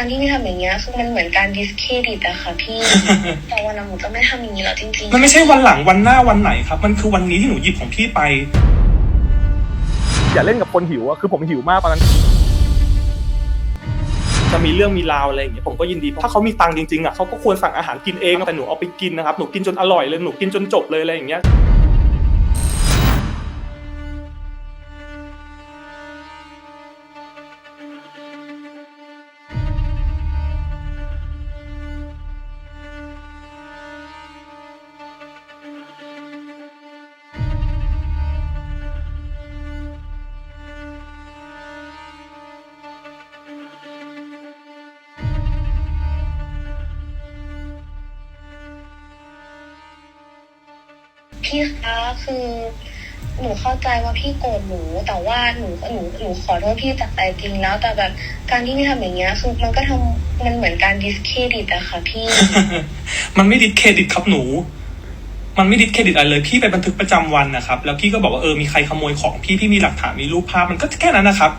การที่พี่ทำอย่างเงี้ยคือมันเหมือนการดิสเครดิตอะค่ะพี่ แต่วันนั้นหนูจะไม่ทำอย่างนี้แล้วจริงๆ มันไม่ใช่วันหลังวันหน้าวันไหนครับ มันคือวันนี้ที่หนูหยิบของพี่ไป อย่าเล่นกับคนหิวอะคือผมหิวมากตอนนั้น จะมีเรื่องมีราวอะไรอย่างเงี้ยผมก็ยินดีถ้าเขามีตังค์จริงๆอะเขาก็ควรสั่งอาหารกินเองแต่หนูเอาไปกินนะครับหนูกินจนอร่อยเลยหนูกินจนจบเลยอะไรอย่างเงี้ย พี่คะคือหนูเข้าใจว่าพี่โกรธหนู แต่ว่าหนูหนูหนูขอโทษพี่จากใจจริงแล้ว แต่แบบการที่พี่ทำอย่างเงี้ยคือมันก็ทำมันเหมือนการดิสเครดิตอะค่ะพี่ มันไม่ดิสเครดิตครับหนู มันไม่ดิสเครดิตอะไรเลยพี่ไปบันทึกประจำวันนะครับ แล้วพี่ก็บอกว่าเออมีใครขโมยของพี่พี่มีหลักฐานมีรูปภาพมันก็แค่นั้นนะครับ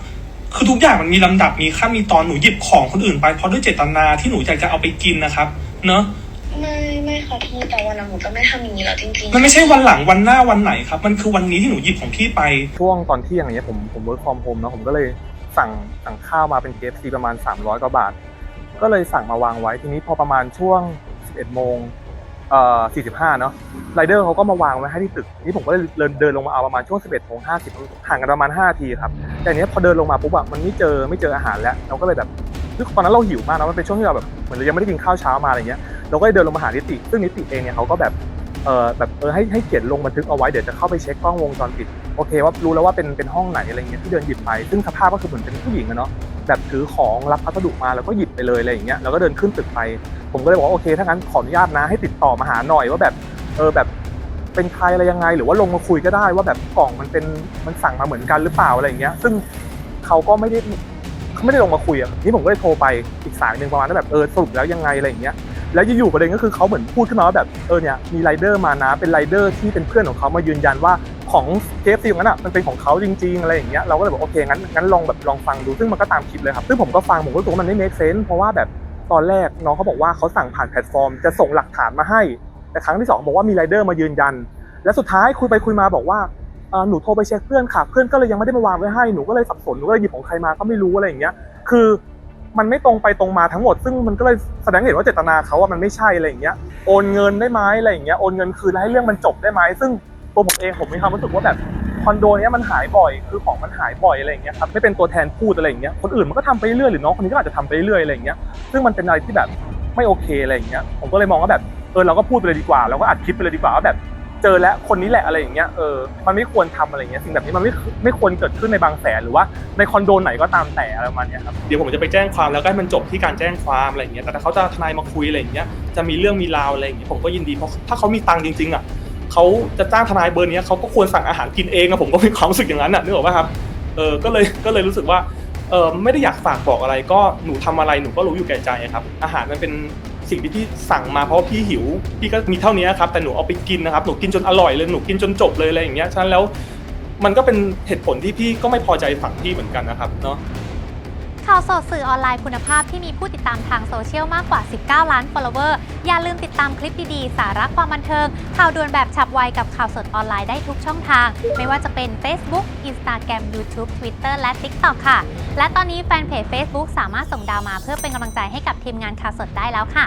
คือทุกอย่างมันมีลำดับมีขั้นมีตอนหนูหยิบของคนอื่นไปเพราะด้วยเจตนาที่หนูอยากจะเอาไปกินนะครับ เนอะ ค่ะพี่แต่วันนั้นหนูจะไม่ทำอย่างนี้แล้วจริงๆ มันไม่ใช่วันหลังวันหน้าวันไหนครับ มันคือวันนี้ที่หนูหยิบของพี่ไป ช่วงตอนเที่ยงอย่างเงี้ยผมผม work from home เนอะผมก็เลยสั่งสั่งข้าวมาเป็น KFC ประมาณ 300กว่าบาท ก็เลยสั่งมาวางไว้ทีนี้พอประมาณช่วง 11โมงเอ่อ45 เนาะไรเดอร์เขาก็มาวางไว้ให้ที่ตึกนี่ผมก็เลยเดินเดินลงมาเอาประมาณช่วง 11โมง50ห่างกันประมาณ5นาทีครับแต่อันเนี้ยพอเดินลงมาปุ๊บอะมันไม่เจอไม่เจออาหารแล้วเราก็เลยแบบคือตอนนั้นเราหิวมากนะมันเป็นช่วงที่เราแบบเหมือนเรายังไม่ได้กินข้าวเช้ามาอะไรเงี้ย เราก็เดินลงมาหานิติ ซึ่งนิติเองเนี่ยเขาก็แบบเออแบบเออให้ให้เขียนลงบันทึกเอาไว้เดี๋ยวจะเข้าไปเช็คกล้องวงจรปิดโอเคว่ารู้แล้วว่าเป็นเป็นห้องไหนอะไรเงี้ยที่เดินหยิบไปซึ่งสภาพก็คือเหมือนเป็นผู้หญิงอะเนาะแบบถือของรับพัสดุมาแล้วก็หยิบไปเลยอะไรอย่างเงี้ยแล้วก็เดินขึ้นตึกไป ผมก็เลยบอกว่าโอเคถ้างั้นขออนุญาตนะให้ติดต่อมาหาหน่อยว่าแบบเออแบบเป็นใครอะไรยังไง หรือว่าลงมาคุยก็ได้ว่าแบบกล่องมันเป็นมันสั่งมาเหมือนกันหรือเปล่าอะไรอย่างเงี้ย ซึ่งเขาก็ไม่ได้เขาไม่ได้ลงมาคุยอะนี่ผมก็เลยโทรไปอีกสายหนึ่งประมาณว่าแบบเออสรุปแล้วยังไงอะไรอย่างเงี้ย แล้วอยู่ๆประเด็นก็คือเขาเหมือนพูดขึ้นมาว่าแบบเออเนี่ยมีไรเดอร์มานะเป็นไรเดอร์ที่เป็นเพื่อนของเขามายืนยันว่าของเคฟซีนั้นอะมันเป็นของเขาจริงๆอะไรอย่างเงี้ยเราก็เลยบอกโอเคงั้นงั้นลองแบบลองฟังดูซึ่งมันก็ตามคลิปเลยครับซึ่งผมก็ฟังผมก็รู้สึกว่ามันไม่ make sense เพราะว่าแบบตอนแรกน้องเขาบอกว่าเขาสั่งผ่านแพลตฟอร์มจะส่งหลักฐานมาให้ แต่ครั้งที่สองบอกว่ามีไรเดอร์มายืนยัน และสุดท้ายคุยไปคุยมาบอกว่าหนูโทรไปเช็คเพื่อนค่ะเพื่อนก็เลยยังไม่ได้มาวางไว้ให้หนูก็เลยสับสนหนูก็เลยหยิบของใครมาก็ไม่รู้อะไรอย่างเงี้ยคือ มันไม่ตรงไปตรงมาทั้งหมด ซึ่งมันก็เลยแสดงเห็นว่าเจตนาเขาว่ามันไม่ใช่อะไรอย่างเงี้ยโอนเงินได้ไหมอะไรอย่างเงี้ยโอนเงินคืนแล้วให้เรื่องมันจบได้ไหมซึ่งตัวผมเองผมมีความรู้สึกว่าแบบคอนโดเนี้ยมันหายบ่อยคือของมันหายบ่อยอะไรอย่างเงี้ยครับไม่เป็นตัวแทนพูดอะไรอย่างเงี้ยคนอื่นมันก็ทำไปเรื่อยหรือน้องคนนี้ก็อาจจะทำไปเรื่อยอะไรอย่างเงี้ยซึ่งมันเป็นอะไรที่แบบไม่โอเคอะไรอย่างเงี้ยผมก็เลยมองว่าแบบเออเราก็พูดไปเลยดีกว่าเราก็อัดคลิปไปเลยดีกว่าว่าแบบ เจอแล้วคนนี้แหละอะไรอย่างเงี้ยเออมันไม่ควรทำอะไรเงี้ยสิ่งแบบนี้มันไม่ไม่ควรเกิดขึ้นในบางแสนหรือว่าในคอนโดไหนก็ตามแต่อะไรประมาณเนี้ยครับเดี๋ยวผมจะไปแจ้งความแล้วก็ให้มันจบที่การแจ้งความอะไรเงี้ยแต่ถ้าเขาจะทนายมาคุยอะไรอย่างเงี้ยจะมีเรื่องมีราวอะไรอย่างเงี้ยผมก็ยินดีเพราะถ้าเขามีตังค์จริงๆอะเขาจะจ้างทนายเบอร์นี้เขาก็ควรสั่งอาหารกินเองอะผมก็มีความรู้สึกอย่างนั้นอะนึกออกป่ะครับเออก็เลยก็เลยรู้สึกว่าเออไม่ได้อยากฝากบอกอะไรก็หนูทำอะไรหนูก็รู้อยู่แก่ใจครับ อาหารมันเป็น สิ่งที่พี่สั่งมาเพราะพี่หิว พี่ก็มีเท่านี้ครับ แต่หนูเอาไปกินนะครับ หนูกินจนอร่อยเลย หนูกินจนจบเลยอะไรอย่างเงี้ย ฉะนั้นแล้วมันก็เป็นเหตุผลที่พี่ก็ไม่พอใจฝั่งพี่เหมือนกันนะครับเนาะ ข่าวสดสื่อออนไลน์คุณภาพที่มีผู้ติดตามทางโซเชียลมากกว่า 19 ล้าน follower อย่าลืมติดตามคลิปดีๆ สาระความบันเทิง ข่าวด่วนแบบฉับไวกับข่าวสดออนไลน์ได้ทุกช่องทาง ไม่ว่าจะเป็น Facebook Instagram YouTube Twitter และ TikTok ค่ะ และตอนนี้แฟนเพจ Facebook สามารถส่งดาวมาเพื่อเป็นกำลังใจให้กับทีมงานข่าวสดได้แล้วค่ะ